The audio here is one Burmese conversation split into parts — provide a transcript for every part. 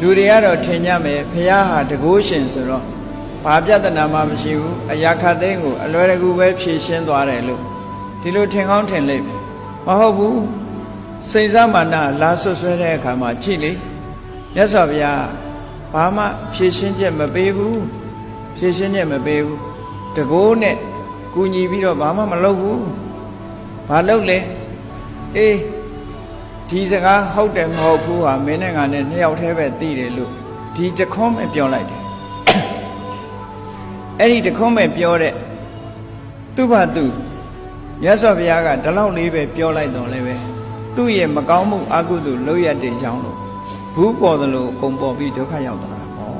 လူတွေကတော့ထင်ကြမယ်ဘုရားဟာတကိုးရှင်ဆိုတော့ဘာပြဿနာမှမရှိဘူးအရာခတ်သိမ်းကိုအလွယ်တကူပဲဖြေရှင်းသွားတယ်လို့ဒီလိုထင်ကောင်းထင်လိမ့်မယ်မဟုတ်ဘူးစိတ်စားမာနလာဆွဆွဲတဲ့အခါမှာကြည့်လေမြတ်စွာဘုရားဘာမှဖြေရှင်းချက်မပေးဘူးဖြေရှင်းချက်မပေးဘူးတကိုးနဲ့ကူညီပြီးတော့ဘာမှမလုပ်ဘူးဘာလုပ်လဲအေး ဒီစကားဟုတ်တယ်မဟုတ်ဘူးဟာမင်းနဲ့ငါနဲ့နှစ်ယောက်တည်းပဲသိတယ်လို့ဒီတခွန်းပဲပြောလိုက်တယ်အဲ့ဒီတခွန်းပဲပြောတဲ့သူ့ဘာသူမြတ်စွာဘုရားကဒီလောက်လေးပဲပြောလိုက်တော့လည်းပဲသူ့ရဲ့မကောင်းမှုအကုသိုလ်လုပ်ရတဲ့ကြောင်းလို့ဘူးပေါ်သလိုအကုန်ပေါ်ပြီးဒုက္ခရောက်သွားတာဟော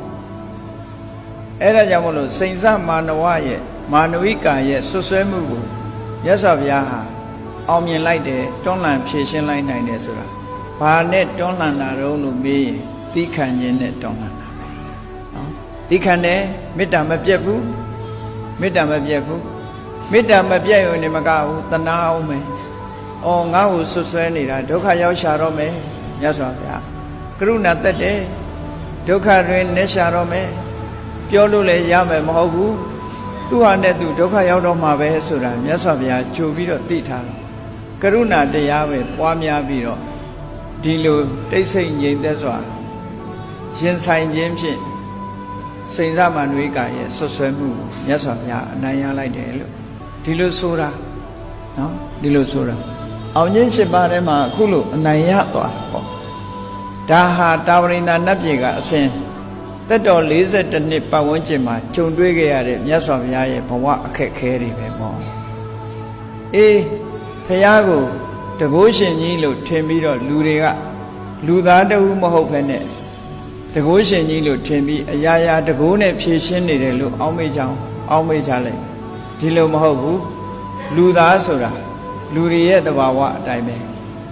အဲ့ဒါကြောင့်မလို့စိန်စမာနဝရဲ့မာနဝိကာရဲ့ဆွဆွဲမှုကိုမြတ်စွာဘုရားဟာ အောင်မြင်လိုက်တယ်တွန်းလှန်ဖြည့်ရှင်းလိုက်နိုင်တယ်ဆိုတာဘာနဲ့တွန်းလှန်တာတုံးလို့မေးရင်သီးခံခြင်းနဲ့တွန်းလှန်တာပဲနော်သီးခံတယ်မေတ္တာမပြတ်ဘူးမေတ္တာမပြတ်ဘူးမေတ္တာမပြတ်ရင်နေမကဘူးတနာအောင်မယ်။အော်ငါ့ကိုဆွဆွဲနေတာဒုက္ခရောက်ရှာတော့မယ်မြတ်စွာဘုရားကရုဏာတက်တယ်ဒုက္ခတွင်နေရှာတော့မယ်ပြောလို့လည်းရမယ်မဟုတ်ဘူးသူဟာနဲ့သူဒုက္ခရောက်တော့မှာပဲဆိုတာမြတ်စွာဘုရားကြိုပြီးတော့သိထားတယ် ကရုဏာတရားပဲပွားများပြီးတော့ဒီလိုတိတ်ဆိတ်ငြိမ်သက်စွာရင်ဆိုင်ခြင်းဖြင့်စိန်စမနွေးကရဲ့ဆွဆွဲမှုမြတ်စွာဘုရားအနိုင်ရလိုက်တယ်လို့ဒီလိုဆိုတာနော်ဒီလိုဆိုတာအောင်ခြင်း၈ပါးထဲမှာအခုလို့အနိုင်ရသွားတာပေါ့ဒါဟာတာဝရိန္ဒနတ်ပြည်ကအစဉ်တက်တော်42နှစ်ပတ်ဝန်းကျင်မှာဂျုံတွေ့ခဲ့ရတဲ့မြတ်စွာဘုရားရဲ့ဘဝအခက်ခဲတွေပဲပေါ့အေး ဖះကိုတကိုးရှင်ကြီးလို့ထင်ပြီးတော့လူတွေကလူသားတဦးမဟုတ်ဘဲနဲ့တကိုးရှင်ကြီးလို့ထင်ပြီးအရာရာတကိုးနဲ့ဖြည့်ရှင်းနေတယ်လို့အောက်မေ့ချောင်းအောက်မေ့ချလိုက်ဒီလိုမဟုတ်ဘူးလူသားဆိုတာလူတွေရဲ့တဘာဝအတိုင်းပဲ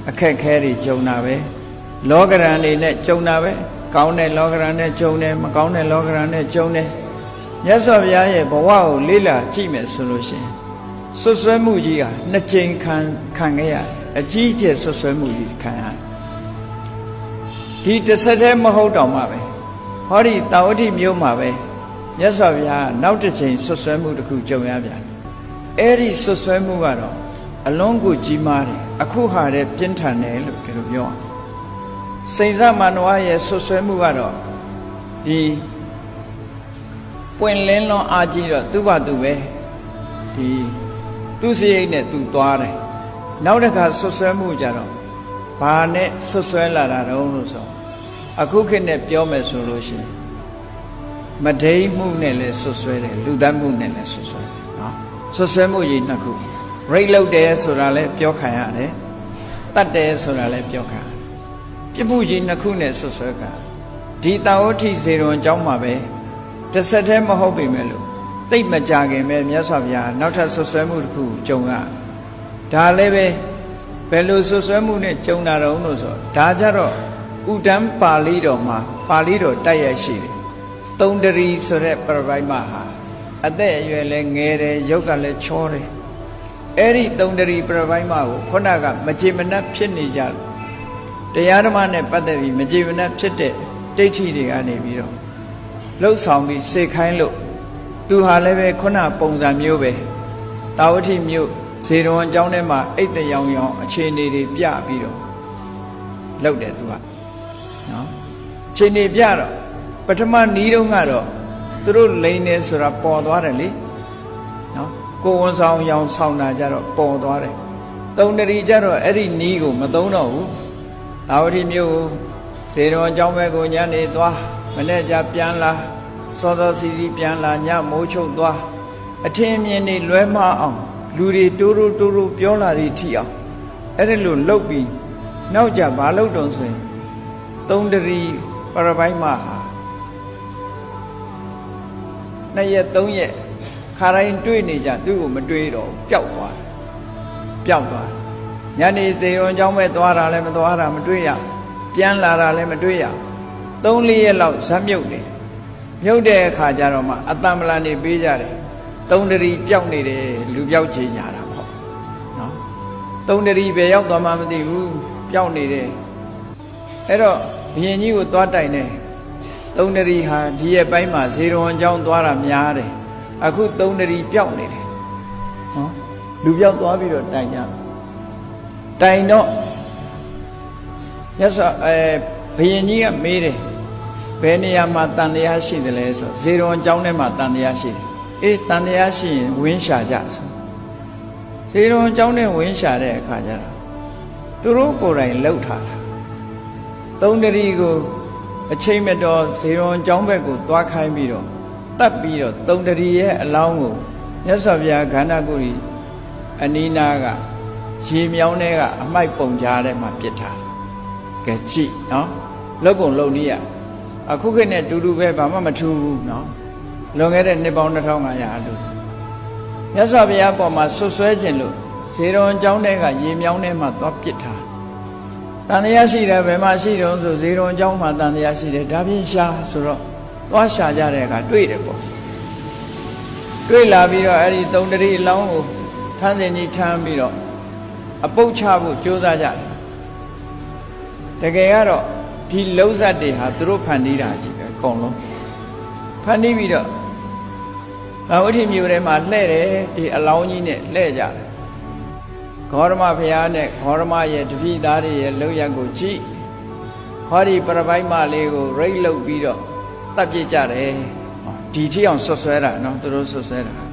အခက်ခဲတွေကြုံတာပဲလောကရန်တွေနဲ့ကြုံတာပဲကောင်းတဲ့လောကရန်နဲ့ကြုံတယ်မကောင်းတဲ့လောကရန်နဲ့ကြုံတယ်မြတ်စွာဘုရားရဲ့ဘဝကိုလေ့လာကြည့်မယ်ဆိုလို့ရှိရင် ဆွဆွဲမှုကြီးဟာနှစ်ကြိမ်ခံခံခဲ့ရတယ်အကြီးအကျယ်ဆွဆွဲမှုကြီးခံရတယ်ဒီတစ်ဆက်တည်းမဟုတ်တော့မှပဲဟောဒီတာဝတိမြို့မှာပဲမြတ်စွာဘုရားနောက်တစ်ချိန်ဆွဆွဲမှုတစ်ခုကြုံရပြန်အဲ့ဒီဆွဆွဲမှုကတော့အလုံးကိုကြီးမားတယ်အခုဟာတဲ့ပြင်းထန်တယ်လို့ဒီလိုပြောအောင်စိန်စမနဝရဲ့ဆွဆွဲမှုကတော့ဒီပွင့်လင်းလွန်အားကြီးတော့သူ့ဘာသူပဲဒီ သူ့စရိတ်နဲ့သူသွားတယ်နောက်တစ်ခါဆွဆွဲမှုကြတော့ဘာနဲ့ဆွဆွဲလာတာတုံးလို့ဆိုအခုခေတ်နဲ့ပြောမယ်ဆိုလို့ရှိရင်မဒိမှုနဲ့လည်းဆွဆွဲတယ်လူသားမှုနဲ့လည်းဆွဆွဲတယ်နော်ဆွဆွဲမှုကြီးနှစ်ခုရိတ်လုတ်တယ်ဆိုတာလည်းပြောခံရတယ်တတ်တယ်ဆိုတာလည်းပြောခံပြစ်မှုကြီးနှစ်ခုနဲ့ဆွဆွဲခံဒီတာဝတိဇေရွန်အကြောင်းမှာပဲတစ်ဆက်တည်းမဟုတ်ပေမဲ့လို့ တိတ်မကြခင်ပဲမြတ်စွာဘုရားနောက်ထပ်ဆွဆွဲမှုတစ်ခုကြုံရဒါလည်းပဲဘယ်လိုဆွဆွဲမှုနဲ့ကြုံတာတော့လို့ဆိုဒါကြတော့ဥဒံပါဠိတော်မှာပါဠိတော်တိုက်ရရှိတယ်သုံးတရီဆိုတဲ့ပြပိုက်မဟာအသက်အရွယ်လည်းငယ်တယ်ရုပ်ကလည်းချောတယ်အဲ့ဒီသုံးတရီပြပိုက်မကိုခုနကမကြေမနက်ဖြစ်နေကြတရားဓမ္မနဲ့ပတ်သက်ပြီးမကြေမနက်ဖြစ်တဲ့ဒိဋ္ဌိတွေကနေပြီးတော့လှုပ်ဆောင်ပြီးစေခိုင်းလို့ သူဟာလည်းပဲခုနပုံစံမျိုးပဲတာဝတိမျိုးဇေရဝံကျောင်းထဲမှာအိတ်တရောင်ရောင်အခြေအနေတွေပြပြီးတော့လှုပ်တယ်သူကနော်အခြေအနေပြတော့ပထမနီးတုန်းကတော့သူတို့လိန်နေဆိုတာပေါ်သွားတယ်လေနော်ကိုဝန်ဆောင်ရောင်ဆောင်တာကြတော့ပေါ်သွားတယ်သုံးတရီကြတော့အဲ့ဒီနီးကိုမသုံးတော့ဘူးတာဝတိမျိုးဇေရဝံကျောင်းဘက်ကိုညနေသွားမနေ့ကျပြန်လာ စောစောစီစီပြန်လာညမိုးချုပ်သွားအထင်မြင်နေလွဲမအောင်လူတွေတိုးတိုးတိုးတိုးပြောလာသည်ထိအောင်အဲ့ဒါလို့လှုပ်ပြီးနောက်ကြဘာလှုပ်တုံဆိုရင်သုံးတရီပရပိုင်းမှာဟာနှစ်ရက်သုံးရက်ခါတိုင်းတွေ့နေကြသူ့ကိုမတွေ့တော့ပျောက်သွားတယ်ပျောက်သွားတယ်ညနေစေရုံเจ้าမဲ့သွားတာလည်းမသွားတာမတွေ့ရပြန်လာတာလည်းမတွေ့ရသုံးလေးရက်လောက်ဇက်မြုပ်နေ မြုပ်တဲ့အခါကျတော့မှအတ္တမလာနေပေးကြတယ်သုံးတရီပျောက်နေတယ်လူပျောက်ချင်ညာတာပေါ့နော်သုံးတရီပဲရောက်သွားမှမသိဘူးပျောက်နေတယ်အဲ့တော့ဘုရင်ကြီးကိုသွားတိုင်တယ်သုံးတရီဟာဒီရဲ့ပိုင်းမှာဇေရွန်အကြောင်းသွားတာများတယ်အခုသုံးတရီပျောက်နေတယ်ဟောလူပျောက်သွားပြီးတော့တိုင်ကြတိုင်တော့ရသော်အဲဘယင်ကြီးကမေးတယ် ဘယ်နေရာမှာတန်တရားရှိတယ်လဲဆိုဇေရွန်အကြောင်းထဲမှာတန်တရားရှိတယ်အေးတန်တရားရှိရင်ဝင်းရှာကြဆိုဇေရွန်အကြောင်းနဲ့ဝင်းရှာတဲ့အခါကျတော့သူတို့ကိုယ်တိုင်လှုပ်ထားတာသုံးတရီကိုအချိန်မတော်ဇေရွန်ကျောင်းဘက်ကိုသွားခိုင်းပြီးတော့တတ်ပြီးတော့တုံတရီရဲ့အလောင်းကိုမြတ်စွာဘုရားခန္ဓာကိုယ်ကြီးအနီးနားကရေမြောင်းထဲကအမိုက်ပုံကြားထဲမှာပြစ်ထားတယ်။ကဲကြည့်နော်လုံပုံလုံနည်းရ အခုခေတ်နဲ့တူတူပဲဘာမှမထူးဘူးနော်လွန်ခဲ့တဲ့နှစ်ပေါင်း2500အလိုမြတ်စွာဘုရားပေါ်မှာဆွဆွဲခြင်းလို့ဇေရွန်ကျောင်းထဲကရေမြောင်းထဲမှာသွားပြစ်ထားတယ်တန်တရားရှိတယ်ဘယ်မှာရှိတုံးဆိုဇေရွန်အကြောင်းမှာတန်တရားရှိတယ်ဒါဖြင့်ရှာဆိုတော့သွားရှာကြတဲ့အခါတွေ့တယ်ပေါ့တွေ့လာပြီးတော့အဲ့ဒီသုံးတရီအလောင်းကိုထန်းစင်ကြီးထမ်းပြီးတော့အပုတ်ချဖို့ကြိုးစားကြတယ်တကယ်ကတော့ ဒီလုံးဇတ်တွေဟာသူတို့ဖန်တီးတာကြီးပဲအကုန်လုံးဖန်တီးပြီးတော့ဘာဝတိမျိုးထဲမှာလှဲ့တယ်ဒီအလောင်းကြီးနဲ့လှဲ့ကြတယ်ဂေါရမဘုရားနဲ့ဂေါရမရဲ့တပည့်သားတွေရဲ့လောက်ရက်ကိုကြည့်ဟောဒီပရပိုက်မလေးကိုရိတ်လုတ်ပြီးတော့တတ်ပြစ်ကြတယ်ဒီထိအောင်ဆွဆွဲတာနော်သူတို့ဆွဆွဲတာ